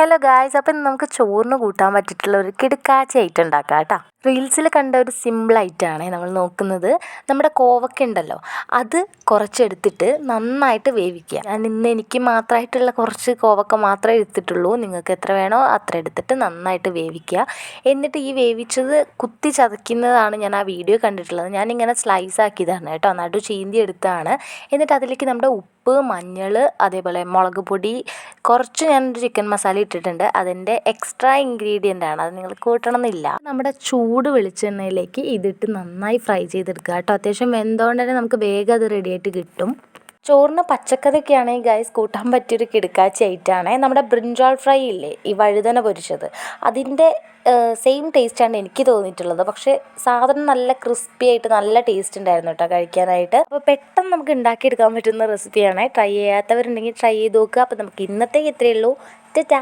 Hello guys അപ്പം നമുക്ക് ചോറിന് കൂട്ടാൻ പറ്റിയിട്ടുള്ള ഒരു കിടുക്കാച്ചി ഐറ്റം ഉണ്ടാക്കാം കേട്ടോ. റീൽസിൽ കണ്ട ഒരു സിമ്പിൾ ഐറ്റമാണ് നമ്മൾ നോക്കുന്നത്. നമ്മുടെ കോവക്ക ഉണ്ടല്ലോ. അത് കുറച്ചെടുത്തിട്ട് നന്നായിട്ട് വേവിക്കുക. ഞാൻ ഇന്ന് എനിക്ക് മാത്രമായിട്ടുള്ള കുറച്ച് കോവക്ക മാത്രമേ എടുത്തിട്ടുള്ളൂ. നിങ്ങൾക്ക് എത്ര വേണോ അത്ര എടുത്തിട്ട് നന്നായിട്ട് വേവിക്കുക. എന്നിട്ട് ഈ വേവിച്ചത് കുത്തി ചതയ്ക്കുന്നതാണ് ഞാൻ ആ വീഡിയോ കണ്ടിട്ടുള്ളത്. ഞാനിങ്ങനെ സ്ലൈസ് ആക്കിയതാണ് കേട്ടോ. നടു ചീന്തി എടുത്തതാണ്. എന്നിട്ട് അതിലേക്ക് നമ്മുടെ ഉപ്പ് മഞ്ഞൾ അതേപോലെ മുളക് പൊടി കുറച്ച് ഞാനൊരു ചിക്കൻ മസാല ഇട്ടിട്ടുണ്ട്. അതിന്റെ എക്സ്ട്രാ ഇൻഗ്രീഡിയന്റ് ആണ്. അത് നിങ്ങൾ കൂട്ടണമെന്നില്ല. നമ്മുടെ ചൂട് വെളിച്ചെണ്ണയിലേക്ക് ഇതിട്ട് നന്നായി ഫ്രൈ ചെയ്തെടുക്കുക കേട്ടോ. അത്യാവശ്യം വെന്തോണ്ട് തന്നെ നമുക്ക് വേഗം അത് റെഡിയായിട്ട് കിട്ടും. ചോറിന് പച്ചക്കറിയൊക്കെയാണ് ഗൈസ് കൂട്ടാൻ പറ്റിയൊരു കിടുക്കാച്ചി ഐറ്റാണ് നമ്മുടെ ബ്രിഞ്ചോൾ ഫ്രൈ ഇല്ലേ ഈ വഴുതന പൊരിച്ചത്. അതിന്റെ സെയിം ടേസ്റ്റാണ് എനിക്ക് തോന്നിയിട്ടുള്ളത്. പക്ഷേ സാധനം നല്ല ക്രിസ്പി ആയിട്ട് നല്ല ടേസ്റ്റ് ഉണ്ടായിരുന്നു കേട്ടോ കഴിക്കാനായിട്ട്. അപ്പോൾ പെട്ടെന്ന് നമുക്ക് ഉണ്ടാക്കിയെടുക്കാൻ പറ്റുന്ന റെസിപ്പിയാണ് ട്രൈ ചെയ്യാത്തവരുണ്ടെങ്കിൽ ട്രൈ ചെയ്ത് നോക്കുക. അപ്പോൾ നമുക്ക് ഇന്നത്തേക്ക് ഇത്രയേ ഉള്ളൂ. ടാ